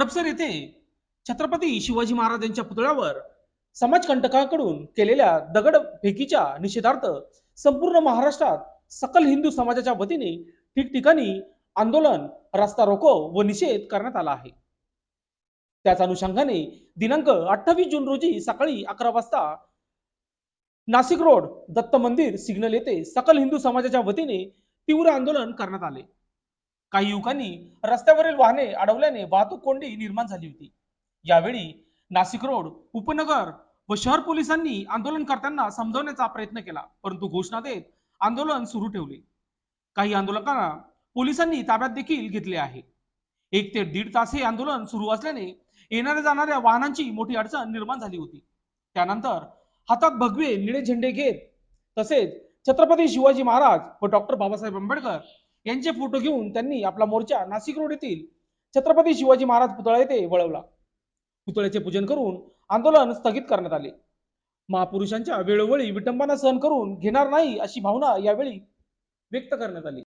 हडपसर येथे छत्रपती शिवाजी महाराज यांच्या पुतळ्यावर समाजकंटकांकडून केलेल्या दगडफेकीच्या निषेधार्थ संपूर्ण महाराष्ट्रात सकल हिंदू समाजाच्या वतीने ठिकठिकाणी आंदोलन रस्ता रोको व निषेध करण्यात आला आहे. त्याच अनुषंगाने दिनांक अठ्ठावीस जून रोजी सकाळी अकरा वाजता नाशिक रोड दत्त मंदिर सिग्नल येथे सकल हिंदू समाजाच्या वतीने तीव्र आंदोलन करण्यात आले. काही युवकांनी रस्त्यावरील वाहने अडवल्याने वाहतूक कोंडी निर्माण झाली होती. यावेळी नाशिक रोड उपनगर व शहर पोलिसांनी आंदोलनकर्त्यांना समजवण्याचा प्रयत्न केला परंतु घोषणा देत आंदोलन सुरू ठेवले. काही आंदोलकांना पोलिसांनी ताब्यात देखील घेतले आहे. एक ते दीड तास हे आंदोलन सुरू असल्याने येणाऱ्या जाणाऱ्या वाहनांची मोठी अडचण निर्माण झाली होती. त्यानंतर हातात भगवे निळे झेंडे घेत तसेच छत्रपती शिवाजी महाराज व डॉक्टर बाबासाहेब आंबेडकर यांचे फोटो घेऊन त्यांनी आपला मोर्चा नाशिक रोड येथील छत्रपती शिवाजी महाराज पुतळा येथे वळवला. पुतळ्याचे पूजन करून आंदोलन स्थगित करण्यात आले. महापुरुषांच्या वेळोवेळी विटंबना सहन करून घेणार नाही अशी भावना यावेळी व्यक्त करण्यात आली.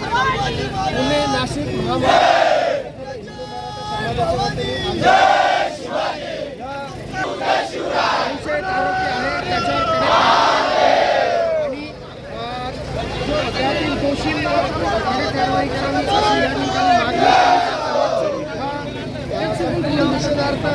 पुणे नाशिक महामार्ग समाजाच्या वतीने आंदोलन